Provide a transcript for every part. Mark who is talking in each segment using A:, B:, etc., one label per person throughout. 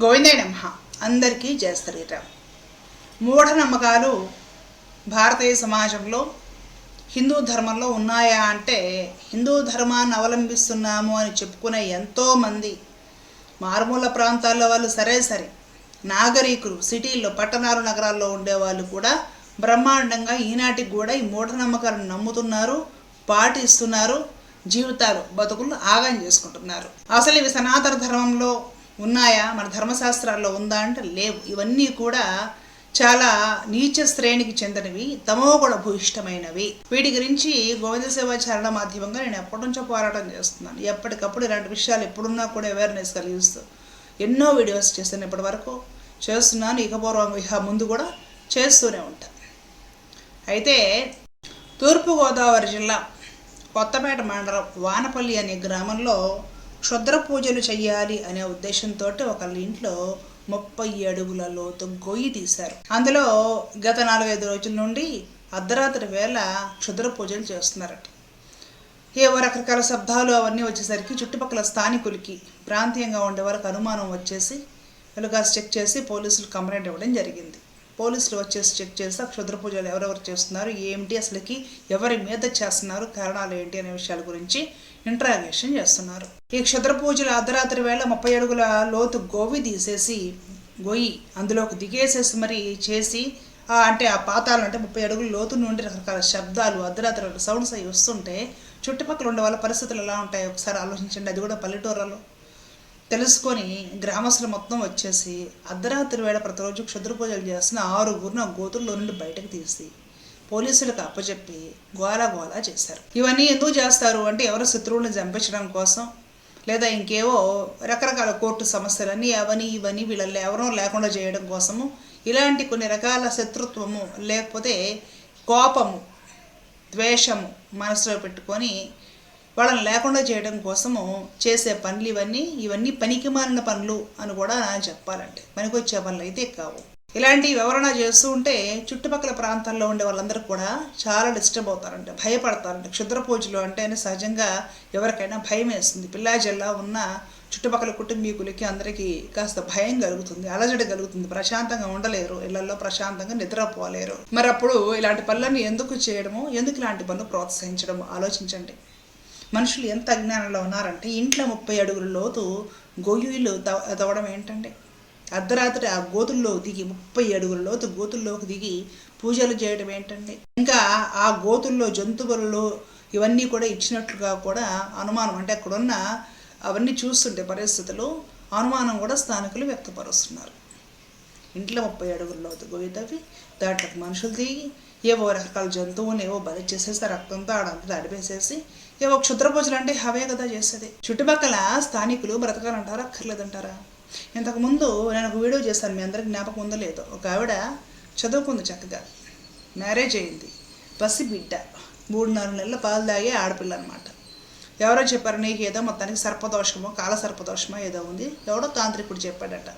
A: గోవిందయ్య నమ. అందరికీ జయ శ్రీరామ్. మూఢనమ్మకాలు భారతీయ సమాజంలో హిందూ ధర్మంలో ఉన్నాయా అంటే హిందూ ధర్మాన్ని అవలంబిస్తున్నాము అని చెప్పుకునే ఎంతోమంది మారుమూల ప్రాంతాల్లో వాళ్ళు సరే సరే. నాగరికులు సిటీల్లో పట్టణాలు నగరాల్లో ఉండేవాళ్ళు కూడా బ్రహ్మాండంగా ఈనాటికి కూడా ఈ మూఢనమ్మకాలను నమ్ముతున్నారు పాటిస్తున్నారు జీవితాలు బతుకులు ఆగం చేసుకుంటున్నారు. అసలు ఇవి సనాతన ధర్మంలో ఉన్నాయా? మన ధర్మశాస్త్రాల్లో ఉందా అంటే లేవు. ఇవన్నీ కూడా చాలా నీచ శ్రేణికి చెందినవి తమో కూడా భూయిష్టమైనవి వీటి గురించి గోవింద సేవాచారణ మాధ్యమంగా నేను ఎప్పటి నుంచో పోరాటం చేస్తున్నాను. ఎప్పటికప్పుడు ఇలాంటి విషయాలు ఎప్పుడున్నా కూడా అవేర్నెస్ కలిగిస్తూ ఎన్నో వీడియోస్ చేస్తాను ఇప్పటి వరకు. చేస్తున్నాను. ఇక పూర్వం ముందు కూడా చేస్తూనే ఉంటాను అయితే తూర్పుగోదావరి జిల్లా కొత్తపేట మండలం వానపల్లి అనే గ్రామంలో క్షుద్ర పూజలు చెయ్యాలి అనే ఉద్దేశంతో ఒకళ్ళ ఇంట్లో ముప్పై అడుగుల లోతు గొయ్యి తీశారు. అందులో గత నాలుగైదు రోజుల నుండి అర్ధరాత్రి వేళ క్షుద్ర పూజలు చేస్తున్నారట. ఏవో రకరకాల శబ్దాలు అవన్నీ వచ్చేసరికి చుట్టుపక్కల స్థానికులకి ప్రాంతీయంగా ఉండే వారికి అనుమానం వచ్చేసి వెలుగాస్ చెక్ చేసి పోలీసులు కంప్లైంట్ ఇవ్వడం జరిగింది. పోలీసులు వచ్చేసి చెక్ చేసి ఆ క్షుద్ర పూజలు ఎవరెవరు చేస్తున్నారు ఏమిటి అసలుకి ఎవరి మీద చేస్తున్నారు కారణాలు ఏంటి అనే విషయాల గురించి ఇంట్రాగేషన్ చేస్తున్నారు. ఈ క్షుద్ర పూజలు అర్ధరాత్రి వేళ ముప్పై అడుగుల లోతు గోవి తీసేసి గొయ్యి అందులోకి దిగేసేసి మరి చేసి అంటే ఆ పాతాలు అంటే ముప్పై అడుగుల లోతు నుండి రకరకాల శబ్దాలు అర్ధరాత్రి సౌండ్స్ అవి వస్తుంటే చుట్టుపక్కల ఉండే వాళ్ళ పరిస్థితులు ఎలా ఉంటాయి ఒకసారి ఆలోచించండి. అది కూడా పల్లెటూర్లలో. తెలుసుకొని గ్రామస్తులు మొత్తం వచ్చేసి అర్ధరాత్రి వేళ ప్రతిరోజు క్షుద్ర పూజలు చేస్తున్న ఆరుగురిని ఆ గోతుల్లో నుండి బయటకు తీసి పోలీసులకు అప్పచెప్పి గోలా గోలా చేశారు. ఇవన్నీ ఎందుకు చేస్తారు అంటే ఎవరో శత్రువులను చంపించడం కోసం లేదా ఇంకేవో రకరకాల కోర్టు సమస్యలన్నీ అవని ఇవని వీళ్ళ ఎవరో లేకుండా చేయడం కోసము ఇలాంటి కొన్ని రకాల శత్రుత్వము లేకపోతే కోపము ద్వేషము మనసులో పెట్టుకొని వాళ్ళని లేకుండా చేయడం కోసము చేసే పనులు ఇవన్నీ ఇవన్నీ పనికి మాలిన పనులు అని కూడా చెప్పాలంటే పనికొచ్చే పనులు అయితే కావు. ఇలాంటి వివరణ చేస్తూ ఉంటే చుట్టుపక్కల ప్రాంతాల్లో ఉండే వాళ్ళందరూ కూడా చాలా డిస్టర్బ్ అవుతారంట భయపడతారంట. క్షుద్ర పూజలు అంటే సహజంగా ఎవరికైనా భయం వేస్తుంది. పిల్లాజల్లా ఉన్న చుట్టుపక్కల కుటుంబీకులకి అందరికీ కాస్త భయం కలుగుతుంది అలజడి కలుగుతుంది. ప్రశాంతంగా ఉండలేరు ఇళ్ళలో ప్రశాంతంగా నిద్రపోలేరు. మరి అప్పుడు ఇలాంటి పనులన్నీ ఎందుకు చేయడము ఎందుకు ఇలాంటి పనులు ప్రోత్సహించడము? ఆలోచించండి. మనుషులు ఎంత అజ్ఞానంలో ఉన్నారంటే ఇంట్లో ముప్పై అడుగుల లోతు గొయ్యిలు తవ తవ్వడం ఏంటంటే అర్ధరాత్రి ఆ గోతుల్లో దిగి ముప్పై అడుగుల లోతు గోతుల్లోకి దిగి పూజలు చేయడం ఏంటంటే ఇంకా ఆ గోతుల్లో జంతువులలో ఇవన్నీ కూడా ఇచ్చినట్లుగా కూడా అనుమానం. అంటే అక్కడున్న అవన్నీ చూస్తుంటే పరిస్థితులు అనుమానం కూడా స్థానికులు వ్యక్తపరుస్తున్నారు. ఇంట్లో ముప్పై అడుగుల లోతు తవ్వి దాంట్లోకి మనుషులు దిగి ఏవో రకరకాల జంతువుని ఏవో బలి చేసేసి రక్తంతో ఆడంతా అడిపేసేసి ఏవో క్షుద్ర పూజలు అంటే హవే కదా చేసేది. చుట్టుపక్కల స్థానికులు బ్రతకాలంటారా అక్కర్లేదంటారా? ఇంతకుముందు నేను ఒక వీడియో చేశాను మీ అందరికి జ్ఞాపకం ఉందో లేదో. ఒక ఆవిడ చదువుకుంది చక్కగా. మ్యారేజ్ అయింది. పసి బిడ్డ. మూడు నాలుగు నెలల పాలు తాగే ఆడపిల్ల అనమాట ఎవరో చెప్పారు నీకు ఏదో మొత్తానికి సర్పదోషమో కాల సర్పదోషమో ఏదో ఉంది. ఎవడో తాంత్రికుడు చెప్పాడట.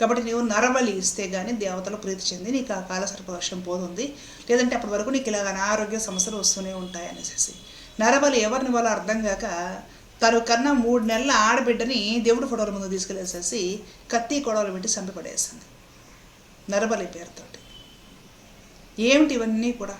A: కాబట్టి నీవు నరబలి ఇస్తే కానీ దేవతలు ప్రీతి చెంది నీకు ఆ కాల సర్పదోషం పోతుంది. లేదంటే అప్పటి వరకు నీకు ఇలాగ అనారోగ్య సమస్యలు వస్తూనే ఉంటాయి అనేసి నరబలి ఎవరిని వాళ్ళో అర్థం కాక తను కన్నా మూడు నెలల ఆడబిడ్డని దేవుడి ఫోటోల ముందు తీసుకెళ్ళేసేసి కత్తి కొడవలు పెట్టి చంపబడేసింది. నరబలి పేరుతోటి. ఏమిటి ఇవన్నీ కూడా?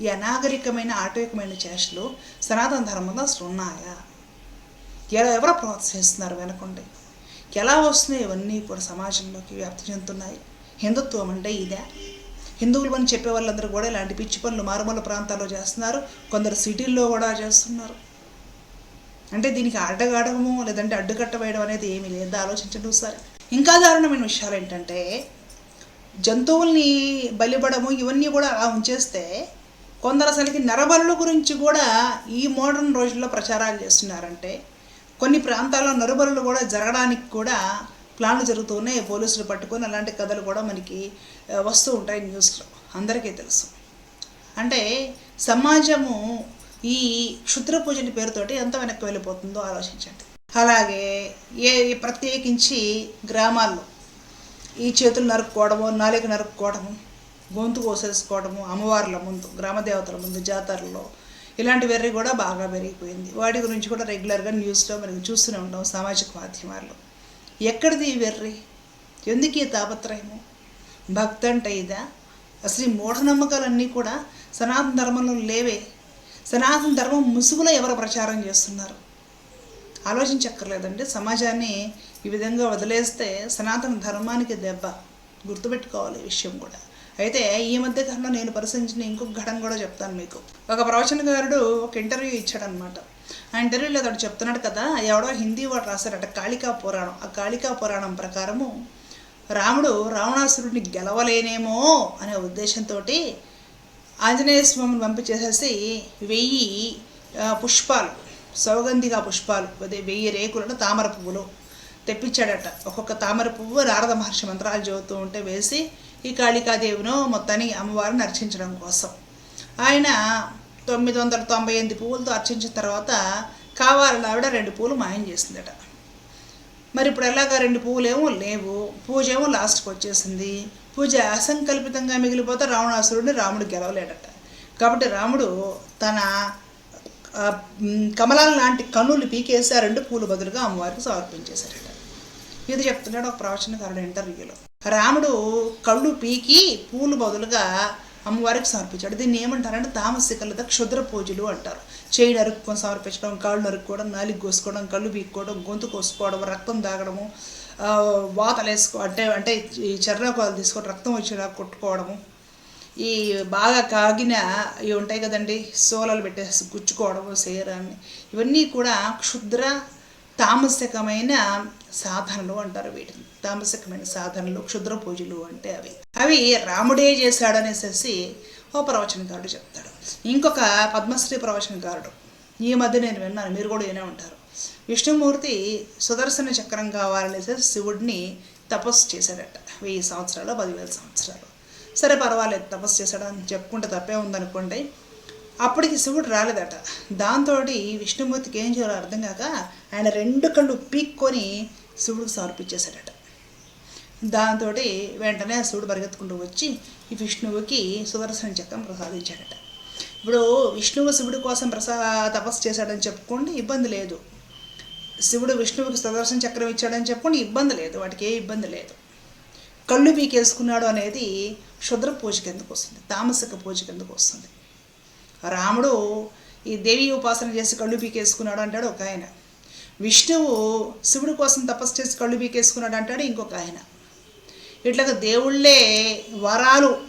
A: ఈ అనాగరికమైన ఆటవికమైన చేష్టలు సనాతన ధర్మంలో అసలు ఉన్నాయా? ఎలా ఎవరు ప్రోత్సహిస్తున్నారు వెనకుండి? ఎలా వస్తున్నాయి ఇవన్నీ కూడా సమాజంలోకి వ్యాప్తి చెందుతున్నాయి? హిందుత్వం అంటే ఇదే. హిందువులు అని చెప్పే వాళ్ళందరూ కూడా ఇలాంటి పిచ్చి పనులు మారుమూల ప్రాంతాల్లో చేస్తున్నారు. కొందరు సిటీల్లో కూడా చేస్తున్నారు. అంటే దీనికి అడ్డగాడము లేదంటే అడ్డుకట్ట వేయడం అనేది ఏమీ లేదు. ఆలోచించండి ఒకసారి. ఇంకా దారుణమైన విషయాలు ఏంటంటే జంతువుల్ని బలిపడము ఇవన్నీ కూడా అలా ఉంచేస్తే కొందరు అసలుకి నరబలుల గురించి కూడా ఈ మోడర్న్ రోజుల్లో ప్రచారాలు చేస్తున్నారంటే కొన్ని ప్రాంతాల్లో నరుబరులు కూడా జరగడానికి కూడా ప్లాన్లు జరుగుతూనే పోలీసులు పట్టుకొని అలాంటి కథలు కూడా మనకి వస్తూ ఉంటాయి న్యూస్లో. అందరికీ తెలుసు. అంటే సమాజము ఈ క్షుద్ర పూజని పేరుతోటి ఎంత వెనక్కి వెళ్ళిపోతుందో ఆలోచించండి. అలాగే ఏ ప్రత్యేకించి గ్రామాల్లో ఈ చేతులు నరుక్కోవడము నాలుక నరుక్కోవడము గొంతు కోసేసుకోవడము అమ్మవార్ల ముందు గ్రామదేవతల ముందు జాతరలో ఇలాంటి వెర్రి కూడా బాగా పెరిగిపోయింది. వాటి గురించి కూడా రెగ్యులర్గా న్యూస్లో మనం చూస్తూనే ఉంటాం సామాజిక మాధ్యమాల్లో. ఎక్కడిది ఈ వెర్రి? ఎందుకు ఈ తాపత్రయము? భక్తి అంటే ఇదా? అసలు ఈ మూఢనమ్మకాలన్నీ కూడా సనాతన ధర్మంలో లేవే. సనాతన ధర్మం ముసుగులో ఎవరు ప్రచారం చేస్తున్నారు? ఆలోచించక్కర్లేదండి. సమాజాన్ని ఈ విధంగా వదిలేస్తే సనాతన ధర్మానికి దెబ్బ. గుర్తుపెట్టుకోవాలి ఈ విషయం కూడా. అయితే ఈ మధ్య కాలంలో నేను పరిశీలించిన ఇంకొక ఘటన కూడా చెప్తాను మీకు. ఒక ప్రవచనకారుడు ఒక ఇంటర్వ్యూ ఇచ్చాడనమాట ఆ ఇంటర్వ్యూలో అతడు చెప్తున్నాడు కదా ఎవడో హిందీ వాడు రాశారట కాళికా పురాణం. ఆ కాళికా పురాణం ప్రకారము రాముడు రావణాసురుడిని గెలవలేనేమో అనే ఉద్దేశంతో ఆంజనేయ స్వామిని పంపించేసేసి వెయ్యి పుష్పాలు సౌగంధిగా పుష్పాలు అదే వెయ్యి రేకులను తామర పువ్వులు తెప్పించాడట. ఒక్కొక్క తామర పువ్వు నారద మహర్షి మంత్రాలు చదువుతూ ఉంటే వేసి ఈ కాళికాదేవిను మొత్తాన్ని అమ్మవారిని అర్చించడం కోసం. ఆయన తొమ్మిది వందల తొంభై ఎనిమిది పువ్వులతో అర్చించిన తర్వాత కావాలని ఆవిడ రెండు పూలు మాయం చేసిందట. మరి ఇప్పుడు ఎలాగా రెండు పువ్వులేమో లేవు పూజ ఏమో లాస్ట్కి వచ్చేసింది పూజ అసంకల్పితంగా మిగిలిపోతే రావణాసురుడిని రాముడు గెలవలేడట. కాబట్టి రాముడు తన కమలాల లాంటి కన్నులు పీకేసి ఆ రెండు పూలు బదులుగా అమ్మవారికి సమర్పించేశారట ఇది చెప్తున్నాడు ఒక ప్రవచనకారుడు ఇంటర్వ్యూలో. రాముడు కళ్ళు పీకి పూలు బదులుగా అమ్మవారికి సమర్పించాడు. దీన్ని ఏమంటారంటే తామసికలద క్షుద్ర పూజలు అంటారు. చేయి నరుక్కొని సమర్పించడం కాళ్ళు నరుక్కోవడం నాలుగు కోసుకోవడం కళ్ళు పీక్కోవడం గొంతు కోసుకోవడం రక్తం తాగడము వాతలు వేసుకో అంటే అంటే ఈ చర్రాకాలు తీసుకొని రక్తం వచ్చేలా కొట్టుకోవడము. ఈ బాగా కాగిన ఇవి ఉంటాయి కదండి సోలలు పెట్టేసి గుచ్చుకోవడము సేరాన్ని. ఇవన్నీ కూడా క్షుద్ర తామసికమైన సాధనలు అంటారు వీటిని. తామసికమైన సాధనలు క్షుద్ర పూజలు అంటే అవి. అవి రాముడే చేశాడనేసేసి ఓ ప్రవచనకారుడు చెప్తాడు. ఇంకొక పద్మశ్రీ ప్రవచనకారుడు. ఈ మధ్య నేను విన్నాను మీరు కూడా వినే ఉంటారు. విష్ణుమూర్తి సుదర్శన చక్రం కావాలనేసి శివుడిని తపస్సు చేశాడట. వెయ్యి సంవత్సరాలు పదివేల సంవత్సరాలు. సరే పర్వాలేదు తపస్సు చేశాడు అని చెప్పుకుంటే తప్పే ఉందనుకోండి. అప్పటికి శివుడు రాలేదట. దాంతో విష్ణుమూర్తికి ఏం చేయాలో అర్థం కాక ఆయన రెండు కళ్ళు పీక్కొని శివుడికి సమర్పించేశాడట. దాంతో వెంటనే ఆ శివుడు పరిగెత్తుకుంటూ వచ్చి ఈ విష్ణువుకి సుదర్శన చక్రం ప్రసాదించాడట. ఇప్పుడు విష్ణువు శివుడి కోసం ప్రసా తపస్సు చేశాడని చెప్పుకోండి ఇబ్బంది లేదు. శివుడు విష్ణువుకి సుదర్శన చక్రం ఇచ్చాడని చెప్పుకోండి ఇబ్బంది లేదు. వాటికి ఏ ఇబ్బంది లేదు. కళ్ళు పీకేసుకున్నాడు అనేది క్షుద్ర పూజ కిందకు వస్తుంది తామసిక పూజ కిందకు వస్తుంది. రాముడు ఈ దేవి ఉపాసన చేసి కళ్ళు పీకేసుకున్నాడు అంటాడు ఒక ఆయన. విష్ణువు శివుడి కోసం తపస్సు చేసి కళ్ళు పీకేసుకున్నాడు అంటాడు ఇంకొక ఆయన. ఇట్లాగ దేవుళ్ళే వరాలు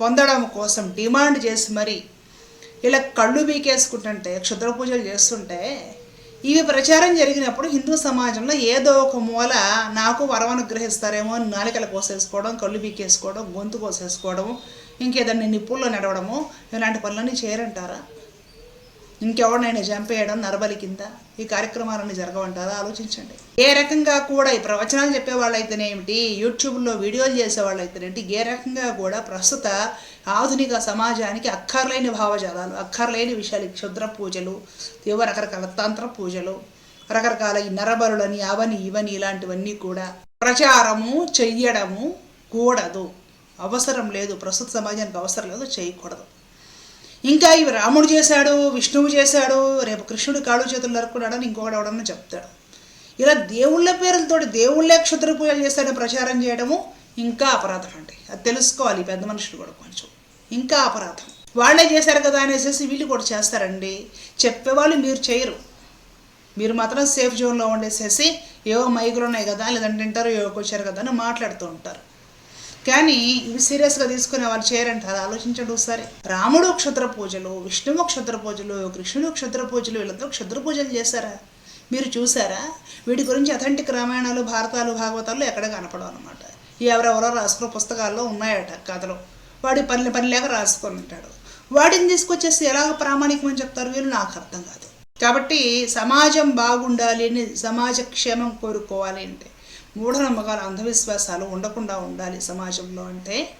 A: పొందడం కోసం డిమాండ్ చేసి మరి ఇలా కళ్ళు బీకేసుకుంటుంటే క్షుద్ర పూజలు చేస్తుంటే ఇవి ప్రచారం జరిగినప్పుడు హిందూ సమాజంలో ఏదో ఒక మూల నాకు వరం అనుగ్రహిస్తారేమో అని నాలికలు కోసేసుకోవడం కళ్ళు బీకేసుకోవడం గొంతు కోసేసుకోవడం ఇంకేదన్నా నిప్పుల్లో నడవడము ఇలాంటి పనులన్నీ చేయరంటారా? ఇంకెవరినైనా చంపేయడం నరబలి కింద ఈ కార్యక్రమాలన్నీ జరగవంటారా ఆలోచించండి. ఏ రకంగా కూడా ఈ ప్రవచనాలు చెప్పే వాళ్ళైతేనేమిటి యూట్యూబ్లో వీడియోలు చేసే వాళ్ళైతేనేమిటి ఏ రకంగా కూడా ప్రస్తుత ఆధునిక సమాజానికి అక్కర్లేని భావజాలాలు అక్కర్లేని విషయాలు క్షుద్ర పూజలు తీవ్ర రకరకాల తంత్ర పూజలు రకరకాల ఈ నరబరులని అవని ఇవని ఇలాంటివన్నీ కూడా ప్రచారము చెయ్యడము కూడదు. అవసరం లేదు. ప్రస్తుత సమాజానికి అవసరం లేదు. చేయకూడదు ఇంకా ఇవి రాముడు చేశాడు విష్ణువు చేశాడు రేపు కృష్ణుడు కాళ్ళు చేతులు నరుక్కున్నాడని ఇంకొకటి ఎవడన్నా చెప్తాడు. ఇలా దేవుళ్ళ పేర్లతోటి దేవుళ్ళే క్షుద్ర పూజలు చేస్తాడని ప్రచారం చేయడము ఇంకా అపరాధం అండి. అది తెలుసుకోవాలి పెద్ద మనుషులు కూడా కొంచెం. ఇంకా అపరాధం. వాళ్ళే చేశారు కదా అనేసి వీళ్ళు కూడా చేస్తారండి. చెప్పేవాళ్ళు మీరు చేయరు. మీరు మాత్రం సేఫ్ జోన్లో ఉండేసేసి ఏవో మైకులు ఉన్నాయి కదా లేదంటే ఏవో వచ్చారు కదా అని మాట్లాడుతూ ఉంటారు. కానీ ఇవి సీరియస్గా తీసుకునే వాళ్ళు చేయరంటారు ఆలోచించండి ఒకసారి. రాముడు క్షుద్ర పూజలు విష్ణువు క్షుద్ర పూజలు కృష్ణుడు క్షుద్ర పూజలు వీళ్ళందరూ క్షుద్ర పూజలు చేశారా? మీరు చూసారా వీటి గురించి అథెంటిక్ రామాయణాలు భారతాలు భాగవతాలు ఎక్కడ కనపడవు అనమాట ఎవరెవరో రాసుకున్న పుస్తకాల్లో ఉన్నాయట కథలు. వాడి పని పని లేక రాసుకొని ఉంటాడు. వాటిని తీసుకొచ్చేసి ఎలా ప్రామాణికమని చెప్తారు వీళ్ళు? నాకు అర్థం కాదు. కాబట్టి సమాజం బాగుండాలి అని సమాజ క్షేమం కోరుకోవాలి అంటే మూఢనమ్మకాలు అంధవిశ్వాసాలు ఉండకుండా ఉండాలి సమాజంలో అంటే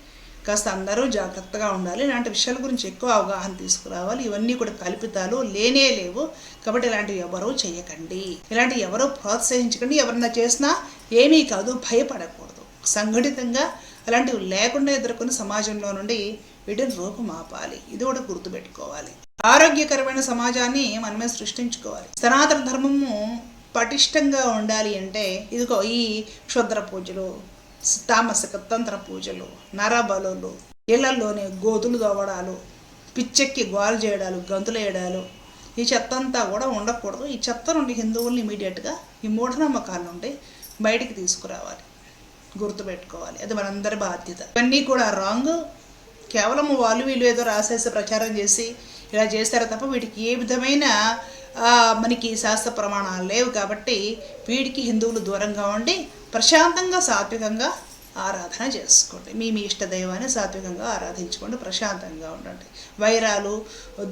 A: కాస్త అందరూ జాగ్రత్తగా ఉండాలి. ఇలాంటి విషయాల గురించి ఎక్కువ అవగాహన తీసుకురావాలి. ఇవన్నీ కూడా కల్పితాలు లేనే లేవు. కాబట్టి ఇలాంటివి ఎవరూ చేయకండి. ఇలాంటివి ఎవరూ ప్రోత్సహించకండి. ఎవరన్నా చేసినా ఏమీ కాదు భయపడకూడదు. సంఘటితంగా అలాంటివి లేకుండా ఎదుర్కొని సమాజంలో నుండి వీటిని రూపుమాపాలి. ఇది కూడా గుర్తుపెట్టుకోవాలి. ఆరోగ్యకరమైన సమాజాన్ని మనమే సృష్టించుకోవాలి. సనాతన ధర్మము పటిష్టంగా ఉండాలి అంటే ఇదిగో ఈ క్షుద్ర పూజలు తామసిక తంత్ర పూజలు నరబలులు ఇళ్ళలోనే గోతులు దవ్వడాలు పిచ్చెక్కి గోలు చేయడాలు గంతులు వేయడాలు ఈ చెత్త అంతా కూడా ఉండకూడదు. ఈ చెత్త నుండి హిందువుల్ని ఇమీడియట్గా ఈ మూఢనమ్మకాల నుండి బయటికి తీసుకురావాలి గుర్తుపెట్టుకోవాలి. అది మనందరి బాధ్యత. ఇవన్నీ కూడా రాంగ్. కేవలం వాళ్ళు వీళ్ళు ఏదో రాసేసి ప్రచారం చేసి ఇలా చేస్తారు తప్ప వీటికి ఏ విధమైన మనకి శాస్త్ర ప్రమాణాలు లేవు కాబట్టి వీటికి హిందువులు దూరంగా ఉండి ప్రశాంతంగా సాత్వికంగా ఆరాధన చేసుకోండి. మీ మీ ఇష్ట దైవాన్ని సాత్వికంగా ఆరాధించుకోండి ప్రశాంతంగా ఉండండి. వైరాలు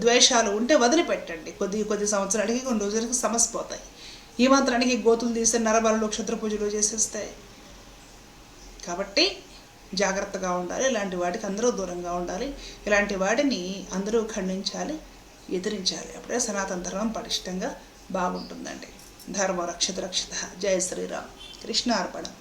A: ద్వేషాలు ఉంటే వదిలిపెట్టండి. కొద్ది కొద్ది సంవత్సరాలకి కొన్ని రోజులకి సమసిపోతాయి. ఈ మంత్రానికి గోతులు తీస్తే నరబలు క్షత్ర పూజలు చేసేస్తాయి. కాబట్టి జాగ్రత్తగా ఉండాలి ఇలాంటి వాటికి అందరూ దూరంగా ఉండాలి ఇలాంటి వాటిని అందరూ ఖండించాలి ఎదిరించాలి. అప్పుడే సనాతన ధర్మం పటిష్టంగా బాగుంటుందండి. ధర్మ రక్షిత. రక్షిత జయ శ్రీరామ్. కృష్ణార్పణం.